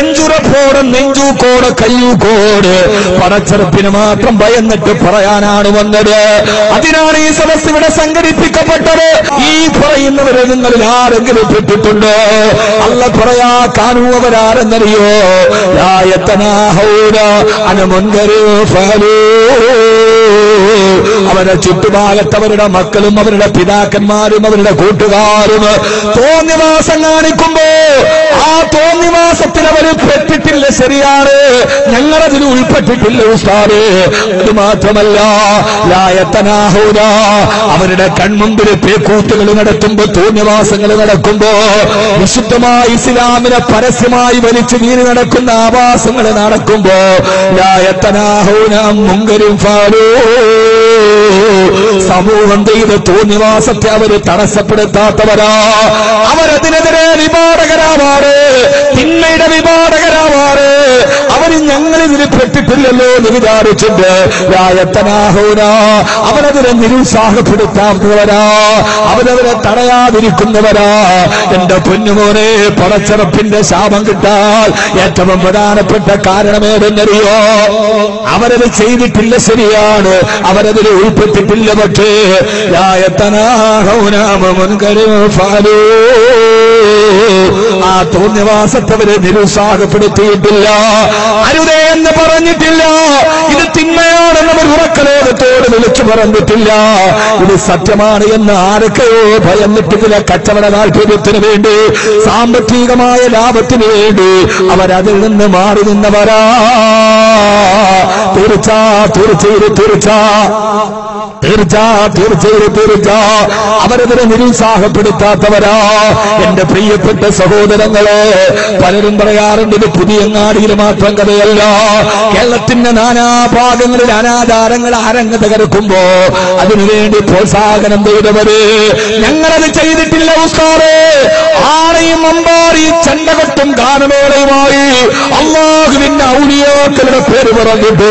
നെഞ്ചുറപ്പോടെ നെഞ്ചൂക്കോടെ കയ്യൂക്കോട് പടച്ചെറുപ്പിന് മാത്രം ഭയന്നിട്ട് പറയാനാണ് വന്നത്. അതിനാണ് ഈ സദസ് ഇവിടെ സംഘടിപ്പിക്കപ്പെട്ടത്. ഈ പറയുന്നവരെ നിങ്ങളിൽ ആരെങ്കിലും പെട്ടിട്ടുണ്ടോ? അല്ല പറയാ കാണുന്നവരാരെന്നറിയോ ലായത്തനാഹൗര അനുമുൻകരൂ ഫലൂ അവരുടെ ചുറ്റുഭാഗത്ത് അവരുടെ മക്കളും അവരുടെ പിതാക്കന്മാരും അവരുടെ കൂട്ടുകാരും തോന്നിവാസം കാണിക്കുമ്പോ ആ തോന്നിവാസത്തിൽ അവർ പെട്ടിട്ടില്ല ശരിയാണ്. ഞങ്ങളതിൽ ഉൾപ്പെട്ടിട്ടില്ല ഉസ്താദ്. അത് മാത്രമല്ല ലായത്തനാഹൂര അവരുടെ കൺമുമ്പിൽ പേക്കൂത്തുകൾ നടത്തുമ്പോ തോന്നിവാസങ്ങൾ നടക്കുമ്പോ വിശുദ്ധമായി ഇസ്ലാമിനെ പരസ്യമായി വലിച്ചു നീരി നടക്കുന്ന ആവാസങ്ങൾ നടക്കുമ്പോ ലായത്തനാഹൂന മുങ്കരും ഫാലോ സമൂഹം ചെയ്ത തോന്നിവാസത്തെ അവർ തടസ്സപ്പെടുത്താത്തവരാ. അവരതിനെതിരെ വിപാടകരാവാറ് തിന്മയുടെ വിപാടകരാവാറ് അവർ ഞങ്ങളിതിന് പെട്ടിട്ടില്ലല്ലോ എന്ന് വിചാരിച്ചിട്ട് രായത്തനാഹൂന അവരതിനെ നിരുത്സാഹപ്പെടുത്താത്തവരാ അവരവരെ തടയാതിരിക്കുന്നവരാ. എന്റെ പൊന്നുമോനെ പടച്ചിറപ്പിന്റെ ശാപം കിട്ടാൽ ഏറ്റവും പ്രധാനപ്പെട്ട കാരണമേതെന്നറിയോ അവരത് ചെയ്തിട്ടില്ല ശരിയാണ് അവരതിൽ ഉൾപ്പെട്ടിട്ടില്ല പക്ഷേ ഫാലൂ ആ തോന്നിവാസത്തവരെ നിരുത്സാഹപ്പെടുത്തിയിട്ടില്ല. അരുതേ എന്ന് പറഞ്ഞിട്ടില്ല. ഇത് തിന്മയാണെന്ന് ഉറക്കലോകത്തോട് വിളിച്ചു പറഞ്ഞിട്ടില്ല. ഇത് സത്യമാണ് എന്ന് ആരൊക്കെയോ ഭയന്നിട്ട് ചില കച്ചവട താല്പര്യത്തിന് വേണ്ടി സാമ്പത്തികമായ ലാഭത്തിന് വേണ്ടി അവരതിൽ നിന്ന് മാറി നിന്നവരാ. തീർച്ച തീർച്ച തീർച്ച. അവരതിനെ നിരുത്സാഹപ്പെടുത്താത്തവരാ. എന്റെ പ്രിയപ്പെട്ട സഹോദരങ്ങളെ പലരും പറയാറുണ്ട് ഇത് പുതിയങ്ങാടിയിൽ മാത്രം കഥയല്ല. കേരളത്തിന്റെ നാനാഭാഗങ്ങളിൽ അനാചാരങ്ങൾ അരങ്ങ് തകർക്കുമ്പോ അതിനുവേണ്ടി പ്രോത്സാഹനം ചെയ്തവര് ഞങ്ങളത് ചെയ്തിട്ടില്ല ആരെയും ആണയും അമ്പാറിയും ചണ്ടകട്ടും ഗാനമേളയുമായി അള്ളാഹുവിന്റെ ഔലിയാക്കളുടെ പേര് പറഞ്ഞിട്ട്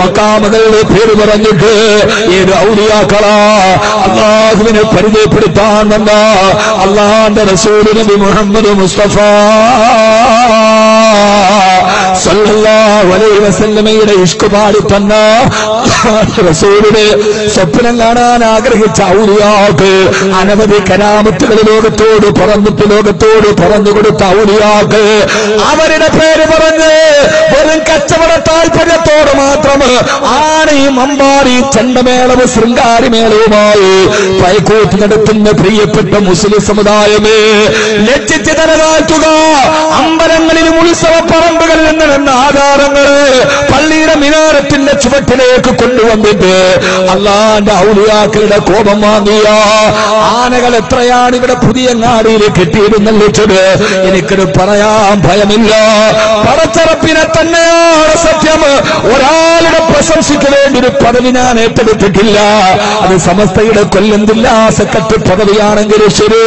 മക്കാമകളുടെ പേര് പറഞ്ഞിട്ട് ഏത് ഔലിയാക്കളാ. അള്ളാഹുവിനെ പരിചയപ്പെടുത്താൻ വന്ന അള്ളാന്റെ റസൂൽ നബി മുഹമ്മദ് മുസ്തഫ. വസല്ലമയുടെ ഇഷ്ക് തന്ന റസൂലിനെ സ്വപ്നം കാണാൻ ആഗ്രഹിച്ച ഔലിയാക്ക് അനവധി കരാമത്തുകൾ ലോകത്തോട് പറന്നിട്ട് ലോകത്തോട് പറഞ്ഞു കൊടുത്ത ഔലിയാക്ക് അവരുടെ പേര് പറഞ്ഞ് വെറും കച്ചവട താല്പര്യത്തോട് മാത്രം ആനയും അമ്പാടി ചെണ്ടമേളവും ശൃംഗാരിമേളവുമായി പൈക്കൂത്ത് നടത്തുന്ന പ്രിയപ്പെട്ട മുസ്ലിം സമുദായമേ ലജ്ജിച്ച് തലതാറ്റുക അമ്പലങ്ങളിലും ഉത്സവ പറമ്പുകളിൽ നിന്ന് ആധാരങ്ങൾ പള്ളിയുടെ മിനാരത്തിന്റെ ചുവട്ടിലേക്ക് കൊണ്ടുവന്നിട്ട് അള്ളാന്റെ ഔലിയാക്കളുടെ കോപം വാങ്ങിയ. ആനകൾ എത്രയാണ് ഇവിടെ പുതിയ നാടിയിൽ കെട്ടിയിരുന്നല്ലിച്ചത് എനിക്കത് പറയാൻ ഭയമില്ല. പടച്ചറപ്പിനെ തന്നെയാണ് സത്യം. ഒരാളുടെ പ്രശംസിക്ക് വേണ്ടി ഒരു പദവി ഞാൻ ഏറ്റെടുത്തിട്ടില്ല. അത് സമസ്തയുടെ കൊല്ലം ജില്ലാ സെക്രട്ടറി പദവിയാണെങ്കിലും ശരി.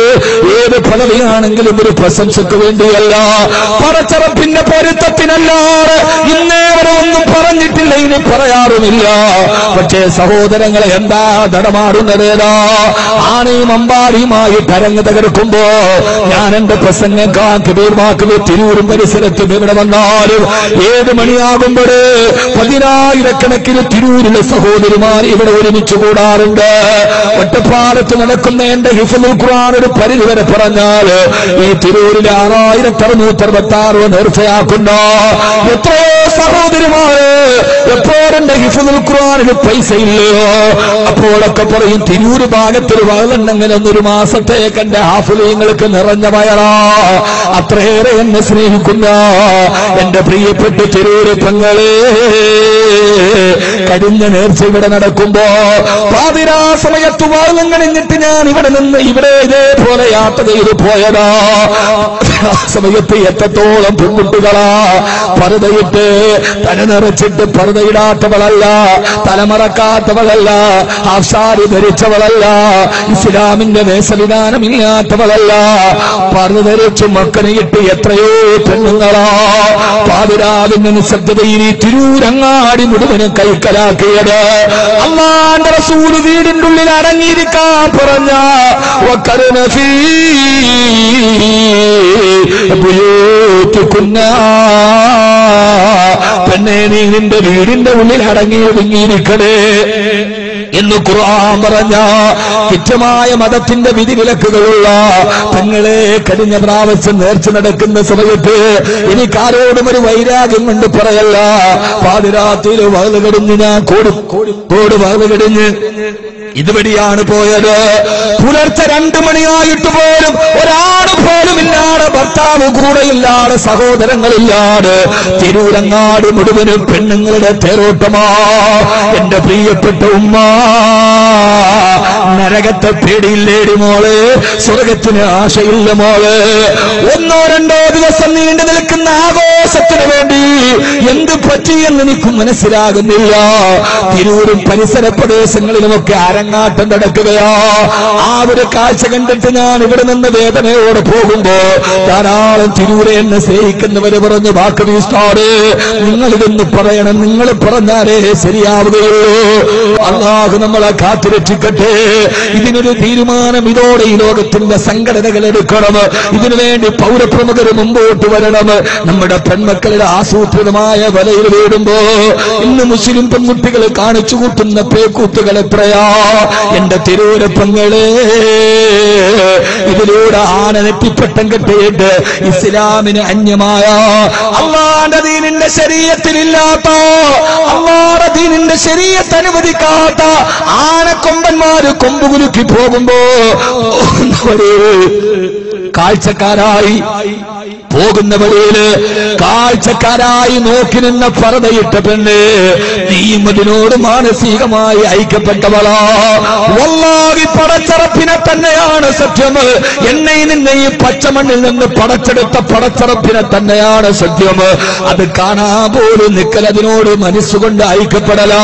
ഏത് പദവിയാണെങ്കിലും ഒരു പ്രശംസക്ക് വേണ്ടിയല്ല. പടച്ചറപ്പിന്റെ പൊരുത്തത്തിനല്ലാതെ ഇന്നേ വരെ ഒന്നും പറഞ്ഞിട്ടില്ല ഇനി പറയാറുമില്ല. പക്ഷേ സഹോദരങ്ങളെ എന്താ തടമാറുന്നതേതാ ആനയും അമ്പാടിയുമായി തരങ്ങ് തകർക്കുമ്പോ ഞാൻ എന്റെ പ്രസംഗം കാക്കീർമാക്കുക തിരൂരും പരിസരത്തും ഇവിടെ വന്നാലും ഏത് മണിയാകുമ്പോഴേ പതിനായിരക്കണക്കിന് തിരൂരിലെ സഹോദരിമാർ ഇവിടെ ഒരുമിച്ച് കൂടാറുണ്ട്. ഒറ്റപ്പാലത്ത് നടക്കുന്ന എന്റെ ഹിഫുൽ ഖുർആൻ ഒരു പരിധി വരെ പറഞ്ഞാൽ ഈ തിരൂരിലെ ആറായിരത്തി അറുന്നൂറ്റി അറുപത്തി ആറ് നേർച്ചയാക്കുന്ന എത്രയോ സഹോദരിമാര് എപ്പോഴെന്റെ ഹിഫുൽ ഖുർആാനിന് പൈസ ഇല്ലയോ അപ്പോഴൊക്കെ പറയും തിരൂര് ഭാഗത്തൊരു വകലുണ്ടെങ്കിൽ ഒന്നൊരു മാസത്തേക്ക് എന്റെ ഹാഫുലീങ്ങൾക്ക് നിറഞ്ഞ വയറാ അത്രയേറെ എന്നെ സ്നേഹിക്കുന്ന എന്റെ പ്രിയപ്പെട്ട തിരൂര് പെങ്ങളെ കഴിഞ്ഞ നേർച്ച ഇവിടെ നടക്കുമ്പോ പാതിരാ സമയത്ത് വാങ്ങം കഴിഞ്ഞിട്ട് ഞാൻ ഇവിടെ നിന്ന് ഇവിടെ ഇതേപോലെ യാത്ര ചെയ്ത് പോയതാ. സമയത്ത് എത്രത്തോളം പെൺകുട്ടികളാ പറുതയിട്ട് തല നിറച്ചിട്ട് പറുതയിടാത്തവളല്ല തലമറക്കാത്തവളല്ല ആശാരി ധരിച്ചവളല്ല ഇസ്ലാമിന്റെ വേഷവിധാനമില്ലാത്തവളല്ല പറുത ധരിച്ച് മക്കനെയിട്ട് എത്രയോ പെണ്ണുങ്ങളാ പാതിരാവിന്റെ നിശബ്ദതയിൽ ഈ തിരൂരങ്ങാടി മുഴുവനും കൈക്കലാക്കിയത് അള്ളാന്റെ റസൂല് വീടിന്റെ ഉള്ളിൽ അടങ്ങിയിരിക്കാൻ പറഞ്ഞ وَقَرْنَ فِي بُيُوتِكُنَّ തന്നെ നീ നിന്റെ വീടിന്റെ ഉള്ളിൽ അടങ്ങി ഒതുങ്ങിയിരിക്കണേ എന്ന് ഖുർആൻ പറഞ്ഞ കുറ്റമായ മതത്തിന്റെ വിധിവിലക്കുകളുള്ള തങ്ങളെ കഴിഞ്ഞ പ്രാവശ്യം നേർച്ച നടക്കുന്ന സമയത്ത് എനിക്കാരോടും ഒരു വൈരാഗ്യം കൊണ്ട് പറയല്ല. പാതിരാത്രിയിൽ വകൽ കടിഞ്ഞ് ഞാൻ കോടി. കോടി വകൽ കടിഞ്ഞ്. ഇതുവഴിയാണ് പോയത്. പുലർച്ചെ രണ്ടു മണിയായിട്ട് പോലും ഒരാട് പോലും ഇല്ലാതെ ഭർത്താവ് കൂടെയില്ലാതെ സഹോദരങ്ങളില്ലാതെ തിരൂരങ്ങാട് മുഴുവനും പെണ്ണുങ്ങളുടെ തേരോട്ടമാ. എന്റെ പ്രിയപ്പെട്ട ഉമ്മ നരകത്തെ പേടിയില്ലേടി മോൾ സ്വർഗത്തിന് ആശയില്ല മോൾ. ഒന്നോ രണ്ടോ ദിവസം നീണ്ടു നിൽക്കുന്ന ആഘോഷത്തിന് വേണ്ടി എന്ത് പറ്റിയെന്ന് എനിക്ക് മനസ്സിലാകുന്നില്ല. തിരൂരും പരിസര പ്രദേശങ്ങളിലുമൊക്കെ അരങ്ങാട്ടം നടക്കുകയാ. ആ ഒരു കാഴ്ച കണ്ടിട്ട് ഞാൻ ഇവിടെ നിന്ന് വേദനയോടെ പോകുമ്പോ ധാരാളം തിരൂരെ എന്നെ സ്നേഹിക്കുന്നവര് പറഞ്ഞു വാക്ക് നിങ്ങൾ ഇതൊന്ന് പറയണം നിങ്ങൾ പറഞ്ഞാലേ ശരിയാവുകയുള്ളൂ. അള്ളാഹു നമ്മളെ കാത്തുരക്ഷിക്കട്ടെ. ഇതിനൊരു തീരുമാനം ഇതോടെ ഈ ലോകത്തിന്റെ സംഘടനകൾ എടുക്കണം. ഇതിനു വേണ്ടി പൗരപ്രമുഖര് മുമ്പോട്ട് വരണം. നമ്മുടെ പെൺമക്കളുടെ ആസൂത്രിതമായ വലയിൽ വീടുമ്പോ ഇന്ന് മുസ്ലിം പെൺകുട്ടികൾ കാണിച്ചു കൂട്ടുന്ന പേക്കൂത്തുകൾ എത്രയാ? എന്റെ തിരൂരപ്പങ്ങളെ ഇതിലൂടെ ആന നെറ്റിപ്പട്ടം കെട്ടിയിട്ട് ഇസ്ലാമിന് അന്യമായ അള്ളാന്റെ ദീനിന്റെ ശരീരത്തിലില്ലാത്ത അള്ളാടെ ദീനിന്റെ ശരീരത്തെ അനുവദിക്കാത്ത ആനക്കൊമ്പന്മാര് കൊമ്പുകുലുക്കി പോകുമ്പോ കാഴ്ചക്കാരായി പോകുന്ന വഴിയിൽ കാഴ്ചക്കാരായി നോക്കി നിന്ന പറതയിട്ട പെണ്ണ് നീയും മാനസികമായി ഐക്യപ്പെട്ടവളാ. വല്ലാകി പടച്ചറപ്പിനെ തന്നെയാണ് സത്യം. എന്നെ നിന്നെ ഈ പച്ചമണ്ണിൽ നിന്ന് പടച്ചെടുത്ത പടച്ചറപ്പിനെ തന്നെയാണ് സത്യം. അത് കാണാ പോലും നിക്കൽ അതിനോട് മനസ്സുകൊണ്ട് ഐക്യപ്പെടലാ.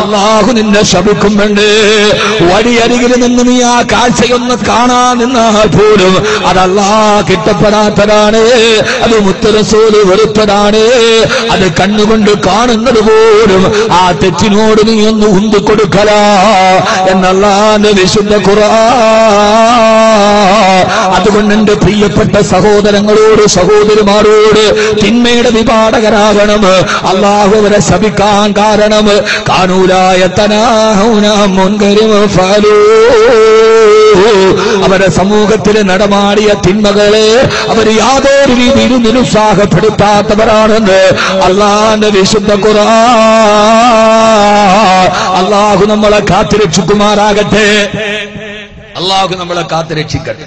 അള്ളാഹു നിന്നെ ശപിക്കുന്നുണ്ട്. വഴിയരികിൽ നിന്ന് നീ ആ കാഴ്ചയൊന്ന് കാണാൻ നിന്നാൽ പോലും അതല്ലാ കിട്ടപ്പെടാത്തതാണ്. അത് മുത്തരസോൽ വെറുത്തതാണ് അത് കണ്ണുകൊണ്ട് കാണുന്നത് പോലും ആ തെറ്റിനോട് നീ ഒന്ന് ഉന്തി കൊടുക്കലാ എന്നല്ലാതെ വിശുദ്ധ കുറ അതുകൊണ്ട് എന്റെ പ്രിയപ്പെട്ട സഹോദരങ്ങളോട് സഹോദരിമാരോട് തിന്മയുടെ വിപാടകരാകണം. അള്ളാഹു അവരെ ശപിക്കാൻ കാരണം കാണൂലായ തനാഹുന മുൻകരും ഫലൂ. അവരെ സമൂഹത്തിൽ നടമാടിയ തിന്മകളെ അവർ യാതൊരു രീതിയിലും നിരുത്സാഹപ്പെടുത്താത്തവരാണെന്ന് അള്ളാന്റെ വിശുദ്ധ കുറ അള്ളാഹു നമ്മളെ കാത്തിരക്ഷിക്കുമാറാകട്ടെ. അള്ളാഹു നമ്മളെ കാത്തുരക്ഷിക്കട്ടെ.